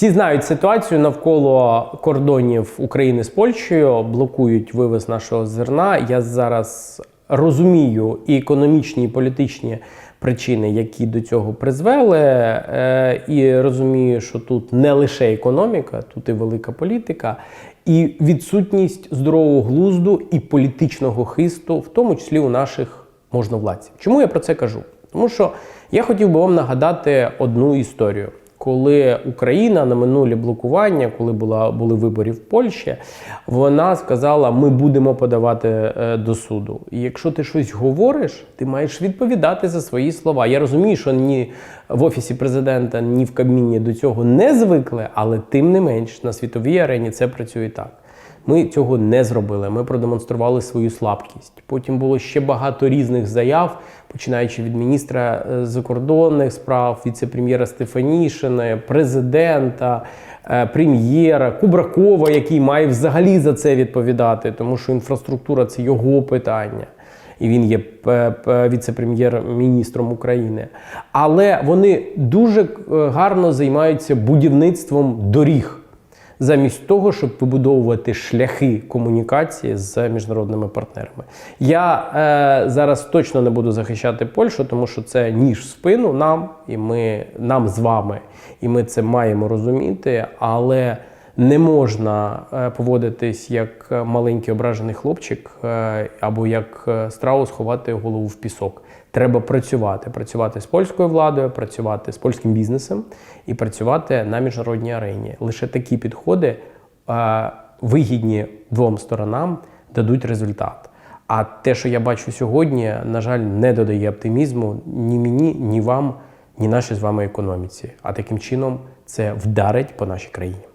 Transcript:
Всі знають ситуацію навколо кордонів України з Польщею, блокують вивез нашого зерна. Я зараз розумію і економічні, і політичні причини, які до цього призвели, е, і розумію, що тут не лише економіка, тут і велика політика, і відсутність здорового глузду і політичного хисту, в тому числі у наших можновладців. Чому я про це кажу? Тому що я хотів би вам нагадати одну історію. Коли Україна на минулі блокування, коли була були вибори в Польщі, вона сказала: ми будемо подавати е, до суду. І якщо ти щось говориш, ти маєш відповідати за свої слова. Я розумію, що ні в офісі президента, ні в Кабміні до цього не звикли, але тим не менш на світовій арені це працює так. Ми цього не зробили. Ми продемонстрували свою слабкість. Потім було ще багато різних заяв, починаючи від міністра е, закордонних справ, віце-прем'єра Стефанішини, президента, е, прем'єра, Кубракова, який має взагалі за це відповідати, тому що інфраструктура це його питання. І він є п- віце-прем'єр-міністром України. Але вони дуже е, гарно займаються будівництвом доріг замість того, щоб вибудовувати шляхи комунікації з міжнародними партнерами. Я е, зараз точно не буду захищати Польщу, тому що це ніж в спину нам, і ми нам з вами, і ми це маємо розуміти, але не можна е, поводитись як е, маленький ображений хлопчик е, або як страус ховати голову в пісок. Треба працювати, працювати з польською владою, працювати з польським бізнесом і працювати на міжнародній арені. Лише такі підходи вигідні двом сторонам дадуть результат. А те, що я бачу сьогодні, на жаль, не додає оптимізму ні мені, ні вам, ні нашій з вами економіці. А таким чином це вдарить по нашій країні.